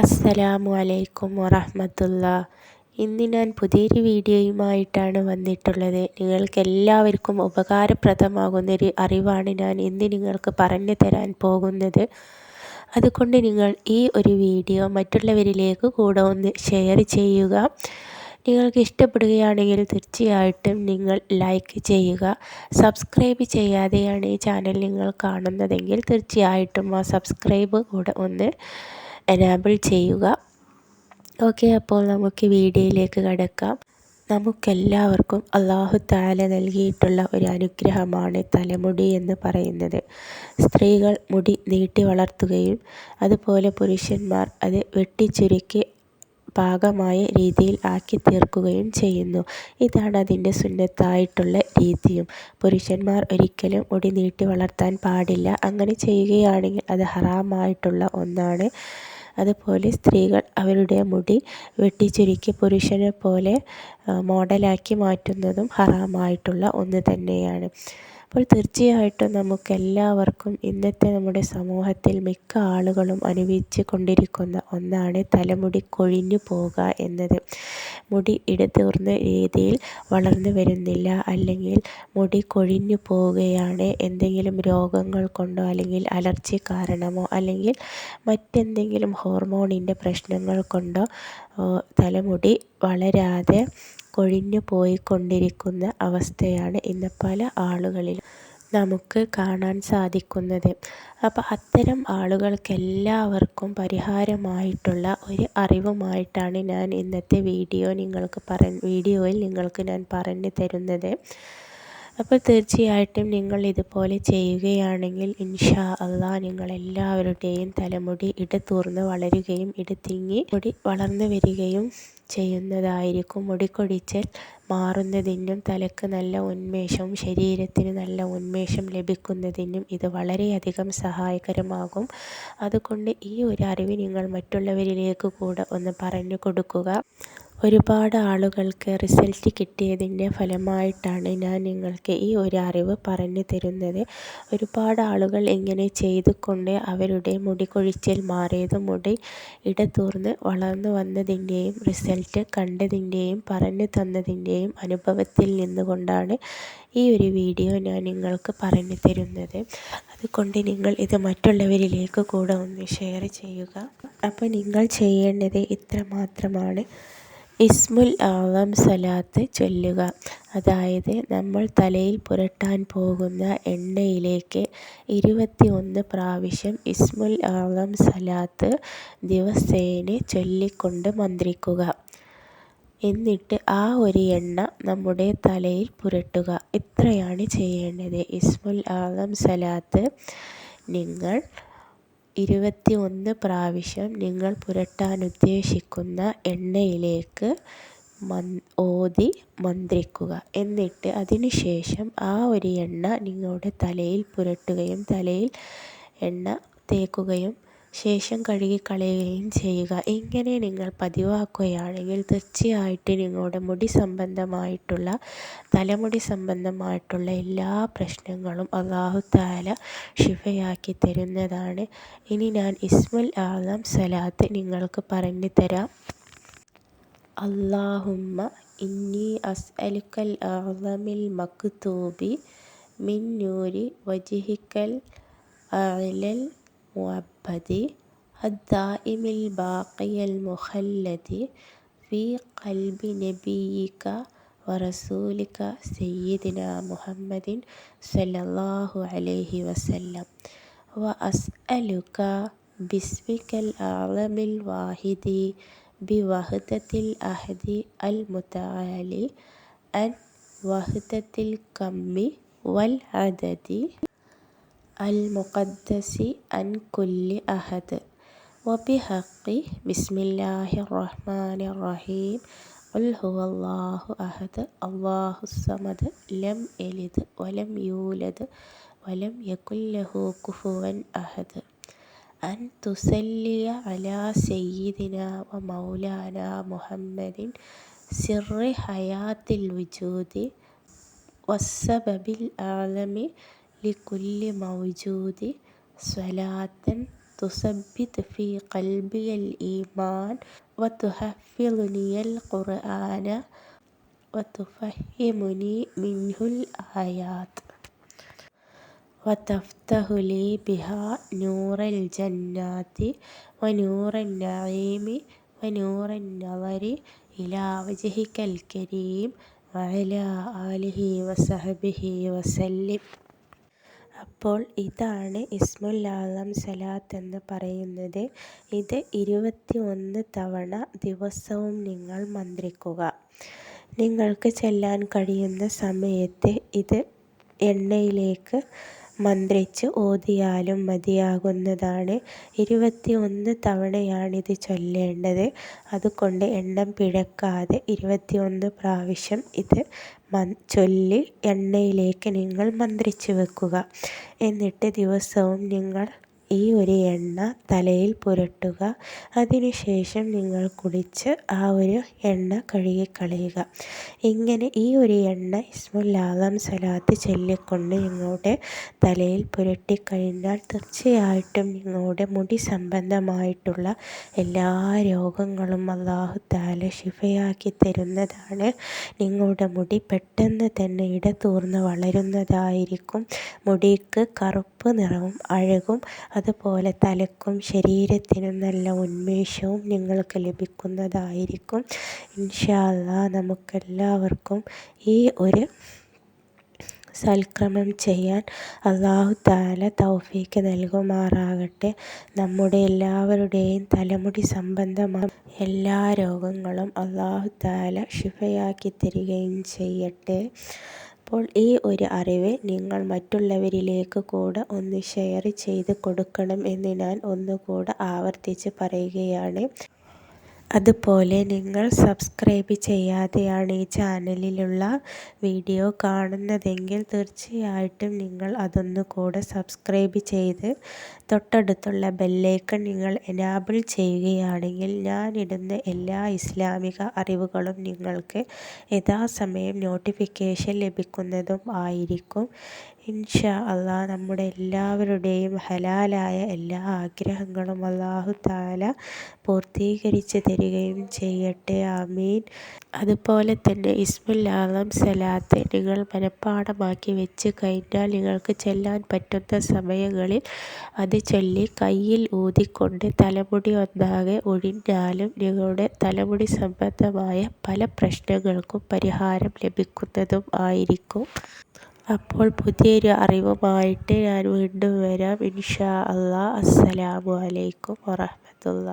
അസ്സലാമു അലൈക്കും വറഹമത്തുള്ള. ഇന്ന് ഞാൻ പുതിയൊരു വീഡിയോയുമായിട്ടാണ് വന്നിട്ടുള്ളത്. നിങ്ങൾക്ക് എല്ലാവർക്കും ഉപകാരപ്രദമാകുന്നൊരു അറിവാണ് ഞാൻ ഇന്ന് നിങ്ങൾക്ക് പറഞ്ഞു തരാൻ പോകുന്നത്. അതുകൊണ്ട് നിങ്ങൾ ഈ ഒരു വീഡിയോ മറ്റുള്ളവരിലേക്ക് കൂടെ ഒന്ന് ഷെയർ ചെയ്യുക. നിങ്ങൾക്ക് ഇഷ്ടപ്പെടുകയാണെങ്കിൽ തീർച്ചയായിട്ടും നിങ്ങൾ ലൈക്ക് ചെയ്യുക. സബ്സ്ക്രൈബ് ചെയ്യാതെയാണ് ഈ ചാനൽ നിങ്ങൾ കാണുന്നതെങ്കിൽ തീർച്ചയായിട്ടും ആ സബ്സ്ക്രൈബ് കൂടെ ഒന്ന് എനാബിൾ ചെയ്യുക. ഓക്കെ അപ്പോൾ നമുക്ക് വീഡിയോയിലേക്ക് കടക്കാം. നമുക്കെല്ലാവർക്കും അള്ളാഹു താല നൽകിയിട്ടുള്ള ഒരു അനുഗ്രഹമാണ് തലമുടി എന്ന് പറയുന്നത്. സ്ത്രീകൾ മുടി നീട്ടി വളർത്തുകയും അതുപോലെ പുരുഷന്മാർ അത് വെട്ടിച്ചുരുക്കി പാകമായ രീതിയിൽ ആക്കി തീർക്കുകയും ചെയ്യുന്നു. ഇതാണ് അതിന്റെ സുന്നത്തായിട്ടുള്ള രീതിയും. പുരുഷന്മാർ ഒരിക്കലും മുടി നീട്ടി വളർത്താൻ പാടില്ല. അങ്ങനെ ചെയ്യുകയാണെങ്കിൽ അത് ഹറാമായിട്ടുള്ള ഒന്നാണ്. അതുപോലെ സ്ത്രീകൾ അവരുടെ മുടി വെട്ടിച്ചുരുക്കി പുരുഷനെ പോലെ മോഡലാക്കി മാറ്റുന്നതും ഹറാമായിട്ടുള്ള ഒന്ന് തന്നെയാണ്. അപ്പോൾ തീർച്ചയായിട്ടും നമുക്കെല്ലാവർക്കും ഇന്നത്തെ നമ്മുടെ സമൂഹത്തിൽ മിക്ക ആളുകളും അനുഭവിച്ച് കൊണ്ടിരിക്കുന്ന ഒന്നാണ് തലമുടി കൊഴിഞ്ഞു പോകുക എന്നത്. മുടി ഇടതൂർന്ന രീതിയിൽ വളർന്നു വരുന്നില്ല അല്ലെങ്കിൽ മുടി കൊഴിഞ്ഞു പോവുകയാണ് എന്തെങ്കിലും രോഗങ്ങൾ കൊണ്ടോ അല്ലെങ്കിൽ അലർജി കാരണമോ അല്ലെങ്കിൽ മറ്റെന്തെങ്കിലും ഹോർമോണിന്റെ പ്രശ്നങ്ങൾ കൊണ്ടോ തലമുടി വളരാതെ കൊഴിഞ്ഞു പോയിക്കൊണ്ടിരിക്കുന്ന അവസ്ഥയാണ് ഇന്ന് പല ആളുകളിലും നമുക്ക് കാണാൻ സാധിക്കുന്നത്. അപ്പോൾ അത്തരം ആളുകൾക്കെല്ലാവർക്കും പരിഹാരമായിട്ടുള്ള ഒരു അറിവുമായിട്ടാണ് ഞാൻ ഇന്നത്തെ വീഡിയോ നിങ്ങൾക്ക് പറ വീഡിയോയിൽ നിങ്ങൾക്ക് ഞാൻ പറഞ്ഞു തരുന്നത്. അപ്പോൾ തീർച്ചയായിട്ടും നിങ്ങൾ ഇതുപോലെ ചെയ്യുകയാണെങ്കിൽ ഇൻഷാ അള്ളാ നിങ്ങളെല്ലാവരുടെയും തലമുടി ഇടതൂർന്ന് വളരുകയും ഇടതിങ്ങി മുടി വളർന്നു വരികയും ചെയ്യുന്നതായിരിക്കും. മുടിക്കൊടിച്ചൽ മാറുന്നതിനും തലക്ക് നല്ല ഉന്മേഷവും ശരീരത്തിന് നല്ല ഉന്മേഷം ലഭിക്കുന്നതിനും ഇത് വളരെയധികം സഹായകരമാകും. അതുകൊണ്ട് ഈ ഒരു അറിവ് നിങ്ങൾ മറ്റുള്ളവരിലേക്ക് കൂടെ ഒന്ന് പറഞ്ഞു കൊടുക്കുക. ഒരുപാട് ആളുകൾക്ക് റിസൾട്ട് കിട്ടിയതിന്റെ ഫലമായിട്ടാണ് ഞാൻ നിങ്ങൾക്ക് ഈ ഒരു അറിവ് പറഞ്ഞു തരുന്നത്. ഒരുപാട് ആളുകൾ ഇങ്ങനെ ചെയ്തുകൊണ്ട് അവരുടെ മുടി കൊഴിച്ചിൽ മാറിയത് മുടി ഇടതൂർന്ന് വളർന്നു വന്നതിന്റെയും റിസൾട്ട് കണ്ടതിന്റെയും പറഞ്ഞു തന്നതിന്റെയും അനുഭവത്തിൽ നിന്നുകൊണ്ടാണ് ഈ ഒരു വീഡിയോ ഞാൻ നിങ്ങൾക്ക് പറഞ്ഞു തരുന്നത്. അതുകൊണ്ട് നിങ്ങൾ ഇത് മറ്റുള്ളവരിലേക്ക് കൂടെ ഒന്ന് ഷെയർ ചെയ്യുക. അപ്പോൾ നിങ്ങൾ ചെയ്യേണ്ടത് ഇത്ര മാത്രമാണ് ഇസ്മുൽ ആളം സലാത്ത് ചൊല്ലുക. അതായത് നമ്മൾ തലയിൽ പുരട്ടാൻ പോകുന്ന എണ്ണയിലേക്ക് ഇരുപത്തി ഒന്ന് പ്രാവശ്യം ഇസ്മുൽ ആളം സലാത്ത് ദിവസേന ചൊല്ലിക്കൊണ്ട് മന്ത്രിക്കുക. എന്നിട്ട് ആ ഒരു എണ്ണ നമ്മുടെ തലയിൽ പുരട്ടുക. ഇത്രയാണ് ചെയ്യേണ്ടത്. ഇസ്മുൽ ആളം സലാത്ത് നിങ്ങൾ ഇരുപത്തി ഒന്ന് പ്രാവശ്യം നിങ്ങൾ പുരട്ടാൻ ഉദ്ദേശിക്കുന്ന എണ്ണയിലേക്ക് ഓതി മന്ത്രിക്കുക. എന്നിട്ട് അതിനുശേഷം ആ ഒരു എണ്ണ നിങ്ങളുടെ തലയിൽ പുരട്ടുകയും തലയിൽ എണ്ണ തേക്കുകയും ശേഷം കഴുകിക്കളയുകയും ചെയ്യുക. ഇങ്ങനെ നിങ്ങൾ പതിവാക്കുകയാണെങ്കിൽ തീർച്ചയായിട്ടും നിങ്ങളുടെ മുടി സംബന്ധമായിട്ടുള്ള തലമുടി സംബന്ധമായിട്ടുള്ള എല്ലാ പ്രശ്നങ്ങളും അള്ളാഹു താല ഷിഫയാക്കി തരുന്നതാണ്. ഇനി ഞാൻ ഇസ്മുൽ ആലം സലാത്ത് നിങ്ങൾക്ക് പറഞ്ഞു തരാം. അള്ളാഹുമ്മ ഇന്നി അസ്അലുക്കൽ ആലമിൽ മക്തൂബി മിൻ നൂരി വജിഹിക്കൽ അലൽ مؤبد الدائم الباقي المخلد في قلب نبيك ورسولك سيدنا محمد صلى الله عليه وسلم. وأسألك باسمك الأعظم الواحد بوحدة الأحد المتعالي أن وحدة الكم والعدد. المقدس عن كل أحد. وبحق بسم الله الرحمن الرحيم. قل هو الله أحد. الله الصمد لم يلد ولم يولد ولم يكن له كفوا أحد. أن تصلي على سيدنا ومولانا محمد. سر حياة الوجود والسبب الأعلم لكل موجود صلاة تثبت في قلبي الإيمان وتحفظني القرآن وتفهمني منه الآيات. وتفتح لي بها نور الجنات ونور النعيم ونور النظر إلى وجهك الكريم وعلى آله وصحبه وسلم. അപ്പോൾ ഇതാണ് ഇസ്മുൽ ആലം സലാത്ത് എന്ന് പറയുന്നത്. ഇത് ഇരുപത്തി ഒന്ന് തവണ ദിവസവും നിങ്ങൾ മന്ത്രിക്കുക. നിങ്ങൾക്ക് ചെല്ലാൻ കഴിയുന്ന സമയത്ത് ഇത് എണ്ണയിലേക്ക് മന്ത്രിച്ച് ഓതിയാലും മതിയാകുന്നതാണ്. ഇരുപത്തി ഒന്ന് തവണയാണിത് ചൊല്ലേണ്ടത്. അതുകൊണ്ട് എണ്ണം പിഴക്കാതെ ഇരുപത്തി ഒന്ന് പ്രാവശ്യം ഇത് ചൊല്ലി എണ്ണയിലേക്ക് നിങ്ങൾ മന്ത്രിച്ച് വെക്കുക. എന്നിട്ട് ദിവസവും നിങ്ങൾ ഈ ഒരു എണ്ണ തലയിൽ പുരട്ടുക. അതിനുശേഷം നിങ്ങൾ കുടിച്ച് ആ ഒരു എണ്ണ കഴുകിക്കളയുക. ഇങ്ങനെ ഈ ഒരു എണ്ണ ഇസ്മുല്ലാദം സലാത്ത് ചൊല്ലിക്കൊണ്ട് നിങ്ങളുടെ തലയിൽ പുരട്ടിക്കഴിഞ്ഞാൽ തീർച്ചയായിട്ടും നിങ്ങളുടെ മുടി സംബന്ധമായിട്ടുള്ള എല്ലാ രോഗങ്ങളും അള്ളാഹു താല ശിഫയാക്കി തരുന്നതാണ്. നിങ്ങളുടെ മുടി പെട്ടെന്ന് തന്നെ ഇടതൂർന്ന് വളരുന്നതായിരിക്കും. മുടിക്ക് കറുപ്പ് നിറവും അഴകും അതുപോലെ തലക്കും ശരീരത്തിനും നല്ല ഉന്മേഷവും നിങ്ങൾക്ക് ലഭിക്കുന്നതായിരിക്കും. ഇൻഷാ നമുക്കെല്ലാവർക്കും ഈ ഒരു സൽക്രമം ചെയ്യാൻ അള്ളാഹു താല തൗഫീക്ക് നൽകുമാറാകട്ടെ. നമ്മുടെ എല്ലാവരുടെയും തലമുടി സംബന്ധമായ എല്ലാ രോഗങ്ങളും അള്ളാഹു താല ശിഫയാക്കി തരികയും ചെയ്യട്ടെ. അപ്പോൾ ഈ ഒരു അറിവ് നിങ്ങൾ മറ്റുള്ളവരിലേക്ക് കൂടെ ഒന്ന് ഷെയർ ചെയ്ത് കൊടുക്കണം എന്ന് ഞാൻ ഒന്നുകൂടെ ആവർത്തിച്ച് പറയുകയാണ്. അതുപോലെ നിങ്ങൾ സബ്സ്ക്രൈബ് ചെയ്യാതെയാണ് ഈ ചാനലിലുള്ള വീഡിയോ കാണുന്നതെങ്കിൽ തീർച്ചയായിട്ടും നിങ്ങൾ അതൊന്നു കൂടെ സബ്സ്ക്രൈബ് ചെയ്ത് തൊട്ടടുത്തുള്ള ബെല്ലൈക്കൺ നിങ്ങൾ എനാബിൾ ചെയ്യുകയാണെങ്കിൽ ഞാനിടുന്ന എല്ലാ ഇസ്ലാമിക അറിവുകളും നിങ്ങൾക്ക് യഥാസമയം നോട്ടിഫിക്കേഷൻ ലഭിക്കുന്നതും ആയിരിക്കും. ഇൻഷാ അള്ളാഹ് നമ്മുടെ എല്ലാവരുടെയും ഹലാലായ എല്ലാ ആഗ്രഹങ്ങളും അള്ളാഹു താല പൂർത്തീകരിച്ച് തരികയും ചെയ്യട്ടെ. ആമീൻ. അതുപോലെ തന്നെ ഇസ്മുൽ സലാത്ത് നിങ്ങൾ മനഃപ്പാടമാക്കി വെച്ച് കഴിഞ്ഞാൽ നിങ്ങൾക്ക് ചെല്ലാൻ പറ്റുന്ന സമയങ്ങളിൽ അത് ചൊല്ലി കയ്യിൽ ഊതിക്കൊണ്ട് തലമുടി ഒന്നാകെ ഒഴിഞ്ഞാലും നിങ്ങളുടെ തലമുടി സംബന്ധമായ പല പ്രശ്നങ്ങൾക്കും പരിഹാരം ലഭിക്കുന്നതും ആയിരിക്കും. അപ്പോൾ പുതിയൊരു അറിവുമായിട്ട് ഞാൻ വീണ്ടും വരാം. ഇൻഷാ അള്ളാ അസ്സലാമു അലൈക്കും വറഹമത്തുള്ള